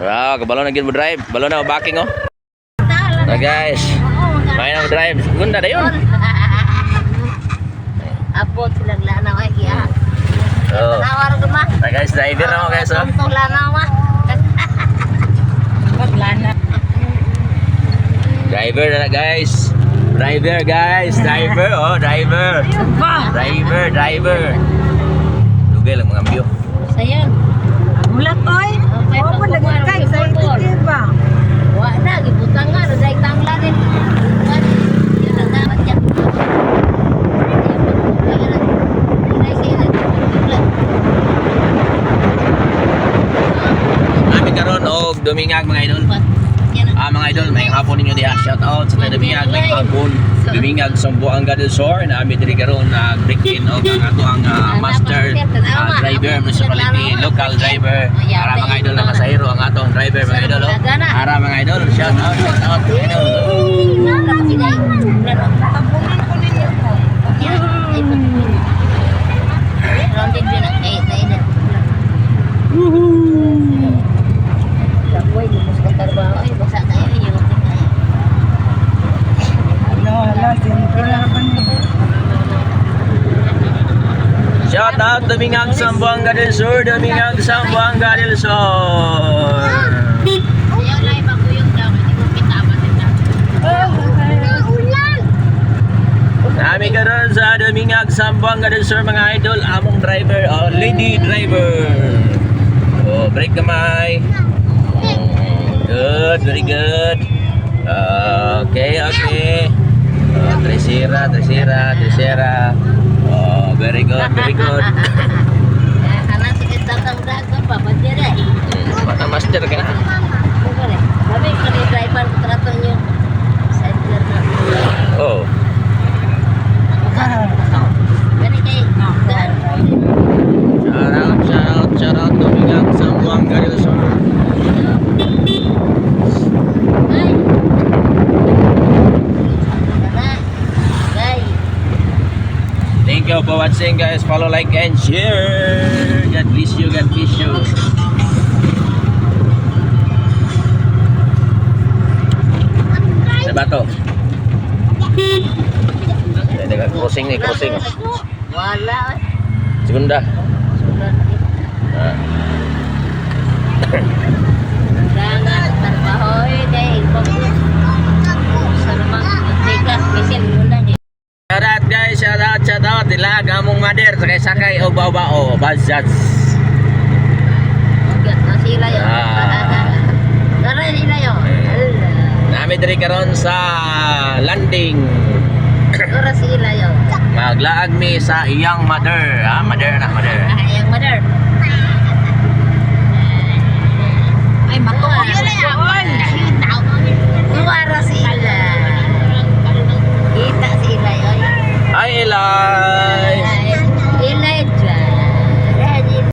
Wow, kabalo na gid mo drive. Balo na backing oh. Na guys. May na mo drive. Gunda na yun. Apo silang lana wa kiya. Oh. Nawar ko ma. Na guys, driver na mo guys oh. Tuntong lana ma. Maglana. Driver na guys. Driver guys, driver oh, driver. Driver, driver. Lugay lang mga view. Sayan. Ulat oy. Oo pa dumingag mga idol. Ah, mga idol, may hapon ninyo diha. Shout out sa tayo dumingag, may hapon. Dumingag sa Buanga del Sur na amin diri karon na break in og ang ato ang ah, master ah, driver municipality, local driver. Para mga idol na pasahero ang atong driver mga idol. Para mga idol, shout out, shout out mga idol. Shout out dumingag sa Buanga del Sur, dumingag sa Buanga del Sur. Karon sa Dumingag sa Buanga del Sur mga idol, among driver, oh, lady driver. Oh, break kamay. Mm, Good, very good. Okay, okay. Tresira, tresira, tresira. Oh, very good, very good. Thank you for watching guys. Follow, like, and share. God bless you. God bless you. Sa bato. Crossing ni, crossing. Wala. Segunda. Ah. Dangan among mader sakay-sakay o bao-bao, bazats. Ugat na sila yo. Ah. Dara sila yo. Nami diri karon sa landing. Dara sila yo. Maglaag mi sa iyang mother, ah, mother na mother. Ah, yang mother.